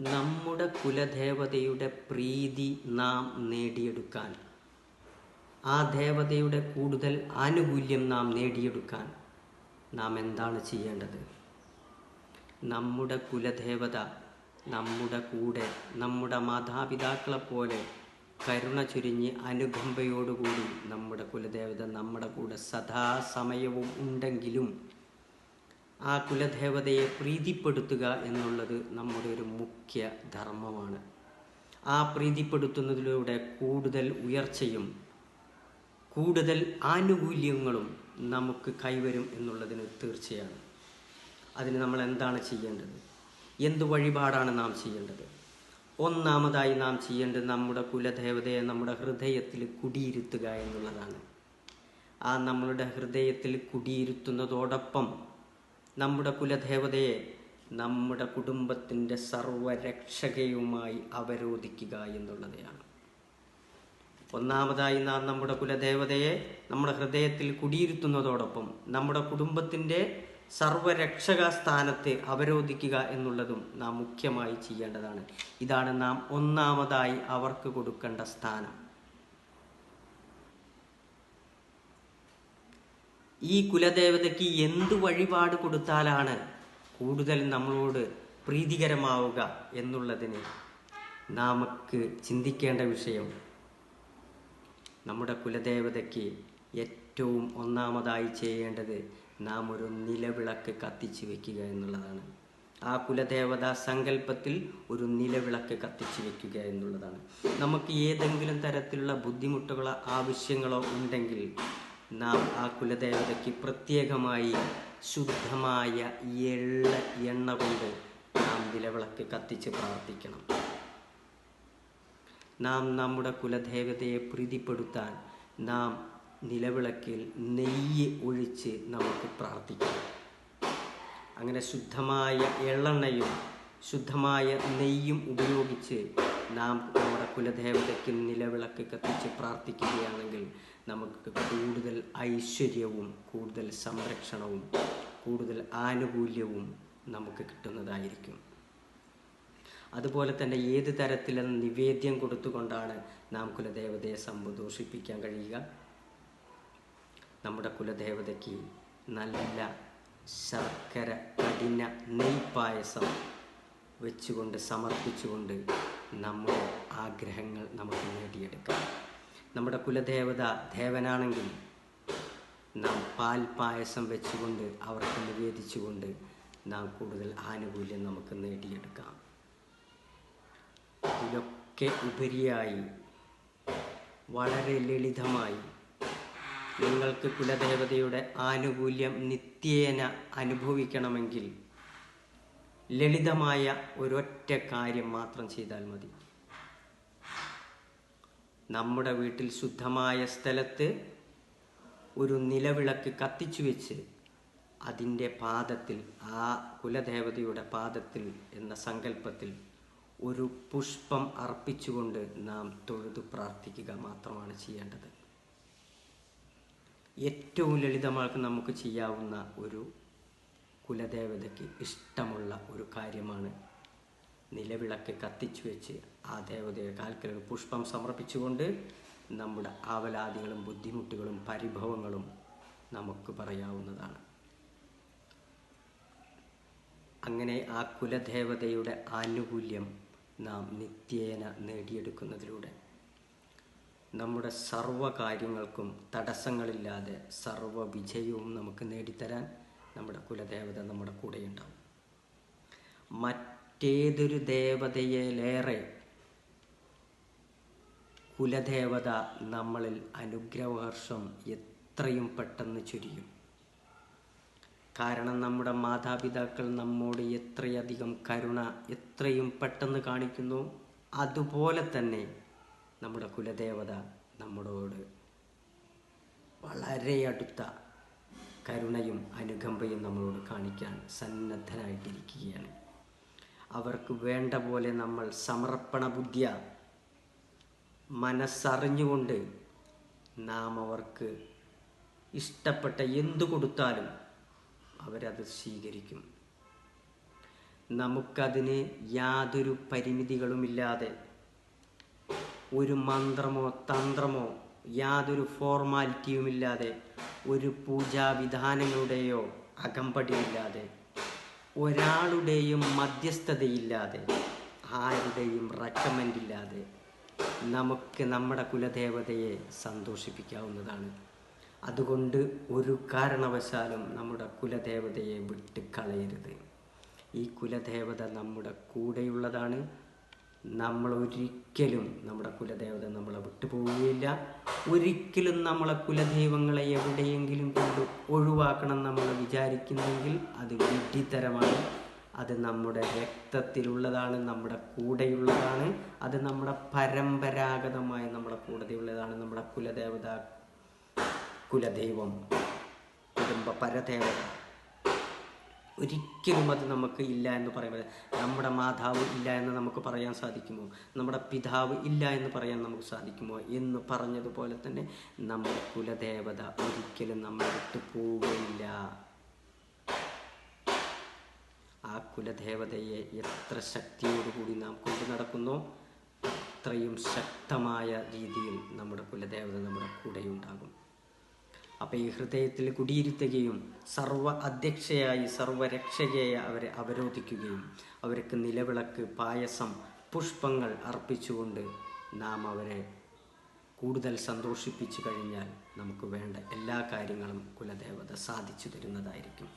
നമ്മുടെ കുലദേവതയുടെ പ്രീതി നാം നേടിയെടുക്കാൻ. ആ ദേവതയുടെ കൂടുതൽ ആനുകൂല്യം നാം നേടിയെടുക്കാൻ നാം എന്താണ് ചെയ്യേണ്ടത്? നമ്മുടെ കുലദേവത നമ്മുടെ കൂടെ നമ്മുടെ മാതാപിതാക്കളെ പോലെ കരുണ ചുരിഞ്ഞ് അനുകമ്പയോടുകൂടി നമ്മുടെ കുലദേവത നമ്മുടെ കൂടെ സദാസമയവും ഉണ്ടെങ്കിലും ആ കുലദേവതയെ പ്രീതിപ്പെടുത്തുക എന്നുള്ളത് നമ്മുടെ ഒരു മുഖ്യ ധർമ്മമാണ്. ആ പ്രീതിപ്പെടുത്തുന്നതിലൂടെ കൂടുതൽ ഉയർച്ചയും കൂടുതൽ ആനുകൂല്യങ്ങളും നമുക്ക് കൈവരും എന്നുള്ളതിന് തീർച്ചയാണ്. അതിന് നമ്മൾ എന്താണ് ചെയ്യേണ്ടത്? എന്ത് വഴിപാടാണ് നാം ചെയ്യേണ്ടത്? ഒന്നാമതായി നാം ചെയ്യേണ്ടത് നമ്മുടെ കുലദേവതയെ നമ്മുടെ ഹൃദയത്തിൽ കുടിയിരുത്തുക എന്നുള്ളതാണ്. ആ നമ്മളുടെ ഹൃദയത്തിൽ കുടിയിരുത്തുന്നതോടൊപ്പം നമ്മുടെ കുലദേവതയെ നമ്മുടെ കുടുംബത്തിന്റെ സർവരക്ഷകയുമായി അവരോധിക്കുക എന്നുള്ളതാണ്. ഒന്നാമതായി നാം നമ്മുടെ കുലദേവതയെ നമ്മുടെ ഹൃദയത്തിൽ കുടിയിരുത്തുന്നതോടൊപ്പം നമ്മുടെ കുടുംബത്തിന്റെ സർവരക്ഷക സ്ഥാനത്തെ അവരോധിക്കുക എന്നുള്ളതും നാം മുഖ്യമായി ചെയ്യേണ്ടതാണ്. ഇതാണ് നാം ഒന്നാമതായി അവർക്ക് കൊടുക്കേണ്ട സ്ഥാനം. ഈ കുലദേവതയ്ക്ക് എന്ത് വഴിപാട് കൊടുത്താലാണ് കൂടുതൽ നമ്മളോട് പ്രീതികരമാവുക എന്നുള്ളതിന് നമുക്ക് ചിന്തിക്കേണ്ട വിഷയം നമ്മുടെ കുലദേവതയ്ക്ക് ഏറ്റവും ഒന്നാമതായി ചെയ്യേണ്ടത് നാം ഒരു നിലവിളക്ക് കത്തിച്ചു വെക്കുക എന്നുള്ളതാണ്. ആ കുലദേവതാ സങ്കല്പത്തിൽ ഒരു നിലവിളക്ക് കത്തിച്ചു വെക്കുക എന്നുള്ളതാണ്. നമുക്ക് ഏതെങ്കിലും തരത്തിലുള്ള ബുദ്ധിമുട്ടുകളോ ആവശ്യങ്ങളോ ഉണ്ടെങ്കിൽ നാം ആ കുലദേവതയ്ക്ക് പ്രത്യേകമായി ശുദ്ധമായ എള്ള എണ്ണ കൊണ്ട് നാം നിലവിളക്ക് കത്തിച്ച് പ്രാർത്ഥിക്കണം. നാം നമ്മുടെ കുലദേവതയെ പ്രീതിപ്പെടുത്താൻ നാം നിലവിളക്കിൽ നെയ്യ് ഒഴിച്ച് നമുക്ക് പ്രാർത്ഥിക്കാം. അങ്ങനെ ശുദ്ധമായ എള്ളെണ്ണയും ശുദ്ധമായ നെയ്യും ഉപയോഗിച്ച് നാം നമ്മുടെ കുലദേവതയ്ക്ക് നിലവിളക്ക് കത്തിച്ച് പ്രാർത്ഥിക്കുകയാണെങ്കിൽ നമുക്ക് കൂടുതൽ ഐശ്വര്യവും കൂടുതൽ സംരക്ഷണവും കൂടുതൽ ആനുകൂല്യവും നമുക്ക് കിട്ടുന്നതായിരിക്കും. അതുപോലെ തന്നെ ഏത് തരത്തിലുള്ള നിവേദ്യം കൊടുത്തുകൊണ്ടാണ് നാം കുലദേവതയെ സന്തോഷിപ്പിക്കാൻ കഴിയുക? നമ്മുടെ കുലദേവതയ്ക്ക് നല്ല ശർക്കര കഠിന നെയ്പായസം വെച്ചുകൊണ്ട് സമർപ്പിച്ചുകൊണ്ട് നമ്മുടെ ആഗ്രഹങ്ങൾ നമുക്ക് നേടിയെടുക്കാം. നമ്മുടെ കുലദേവത ദേവനാണെങ്കിൽ നാം പാൽ പായസം വെച്ചുകൊണ്ട് അവർക്ക് നിവേദിച്ചുകൊണ്ട് നാം കൂടുതൽ ആനുകൂല്യം നമുക്ക് നേടിയെടുക്കാം. ഇതൊക്കെ ഉപരിയായി വളരെ ലളിതമായി നിങ്ങൾക്ക് കുലദേവതയുടെ ആനുകൂല്യം നിത്യേന അനുഭവിക്കണമെങ്കിൽ ലളിതമായ ഒരൊറ്റ കാര്യം മാത്രം ചെയ്താൽ മതി. നമ്മുടെ വീട്ടിൽ ശുദ്ധമായ സ്ഥലത്ത് ഒരു നിലവിളക്ക് കത്തിച്ചു വെച്ച് അതിന്റെ പാദത്തിൽ ആ കുലദേവതയുടെ പാദത്തിൽ എന്ന സങ്കല്പത്തിൽ ഒരു പുഷ്പം അർപ്പിച്ചുകൊണ്ട് നാം തൊഴുതു പ്രാർത്ഥിക്കുക മാത്രമാണ് ചെയ്യേണ്ടത്. ഏറ്റവും ലളിതമാർക്ക് നമുക്ക് ചെയ്യാവുന്ന ഒരു കുലദേവതയ്ക്ക് ഇഷ്ടമുള്ള ഒരു കാര്യമാണ് നിലവിളക്ക് കത്തിച്ചു വെച്ച് ആ ദേവതയെ കാൽക്കൽ ഒരു പുഷ്പം സമർപ്പിച്ചുകൊണ്ട് നമ്മുടെ ആവലാദികളും ബുദ്ധിമുട്ടുകളും പരിഭവങ്ങളും നമുക്ക് പറയാവുന്നതാണ്. അങ്ങനെ ആ കുലദേവതയുടെ ആനുകൂല്യം നാം നിത്യേന നേടിയെടുക്കുന്നതിലൂടെ നമ്മുടെ സർവ കാര്യങ്ങൾക്കും തടസ്സങ്ങളില്ലാതെ സർവ വിജയവും നമുക്ക് നേടിത്തരാൻ നമ്മുടെ കുലദേവത നമ്മുടെ കൂടെ ഉണ്ടാവും മറ്റേതൊരു ദേവതയിലേറെ കുലദേവത നമ്മളിൽ അനുഗ്രഹവർഷം എത്രയും പെട്ടെന്ന് ചുരിയും. കാരണം നമ്മുടെ മാതാപിതാക്കൾ നമ്മോട് എത്രയധികം കരുണ എത്രയും പെട്ടെന്ന് കാണിക്കുന്നു. അതുപോലെ തന്നെ നമ്മുടെ കുലദേവത നമ്മളോട് വളരെ അടുത്ത കരുണയും അനുകമ്പയും നമ്മളോട് കാണിക്കാൻ സന്നദ്ധനായിട്ടിരിക്കുകയാണ് അവർക്ക് വേണ്ട പോലെ നമ്മൾ സമർപ്പണ ബുദ്ധിയ. മനസ്സറിഞ്ഞുകൊണ്ട് നാം അവർക്ക് ഇഷ്ടപ്പെട്ട എന്തു കൊടുത്താലും അവരത് സ്വീകരിക്കും. നമുക്കതിന് യാതൊരു പരിമിതികളുമില്ലാതെ ഒരു മന്ത്രമോ തന്ത്രമോ യാതൊരു ഫോർമാലിറ്റിയുമില്ലാതെ ഒരു പൂജാവിധാനങ്ങളുടെയോ അകമ്പടിയില്ലാതെ ഒരാളുടെയും മധ്യസ്ഥതയില്ലാതെ ആരുടെയും റെക്കമെൻഡ് ഇല്ലാതെ നമുക്ക് നമ്മുടെ കുലദേവതയെ സന്തോഷിപ്പിക്കാവുന്നതാണ്. അതുകൊണ്ട് ഒരു കാരണവശാലും നമ്മുടെ കുലദേവതയെ വിട്ടുകളയരുത്. ഈ കുലദേവത നമ്മുടെ കൂടെയുള്ളതാണ്. നമ്മൾ ഒരിക്കലും നമ്മുടെ കുലദേവത നമ്മളെ വിട്ടുപോവുകയില്ല. ഒരിക്കലും നമ്മളെ കുലദൈവങ്ങളെ എവിടെയെങ്കിലും കൊണ്ട് ഒഴിവാക്കണം നമ്മൾ വിചാരിക്കുന്നെങ്കിൽ അത് വിഡ്ഢിത്തരമാണ്. അത് നമ്മുടെ രക്തത്തിലുള്ളതാണ് നമ്മുടെ കൂടെയുള്ളതാണ്. അത് നമ്മുടെ പരമ്പരാഗതമായി നമ്മുടെ കൂടെയുള്ളതാണ് നമ്മുടെ കുലദേവത കുലദൈവം കുടുംബ പരദേവത. ഒരിക്കലും അത് നമുക്ക് ഇല്ല എന്ന് പറയുന്നത്. നമ്മുടെ മാതാവ് ഇല്ല എന്ന് നമുക്ക് പറയാൻ സാധിക്കുമോ? നമ്മുടെ പിതാവ് ഇല്ല എന്ന് പറയാൻ നമുക്ക് സാധിക്കുമോ? എന്ന് പറഞ്ഞതുപോലെ തന്നെ നമ്മുടെ കുലദേവത ഒരിക്കലും നമ്മൾ വിട്ടു പോവുകയില്ല. ആ കുലദേവതയെ എത്ര ശക്തിയോടുകൂടി നാം കൊണ്ടു നടക്കുന്നോ അത്രയും ശക്തമായ രീതിയിൽ നമ്മുടെ കുലദേവത നമ്മുടെ കൂടെയുണ്ടാകും. അപ്പം ഈ ഹൃദയത്തിൽ കുടിയിരുത്തുകയും സർവ അധ്യക്ഷയായി സർവരക്ഷകയായി അവരെ അവരോധിക്കുകയും അവർക്ക് നിലവിളക്ക് പായസം പുഷ്പങ്ങൾ അർപ്പിച്ചുകൊണ്ട് നാം അവരെ കൂടുതൽ സന്തോഷിപ്പിച്ചു കഴിഞ്ഞാൽ നമുക്ക് വേണ്ട എല്ലാ കാര്യങ്ങളും കുലദേവത സാധിച്ചു തരുന്നതായിരിക്കും.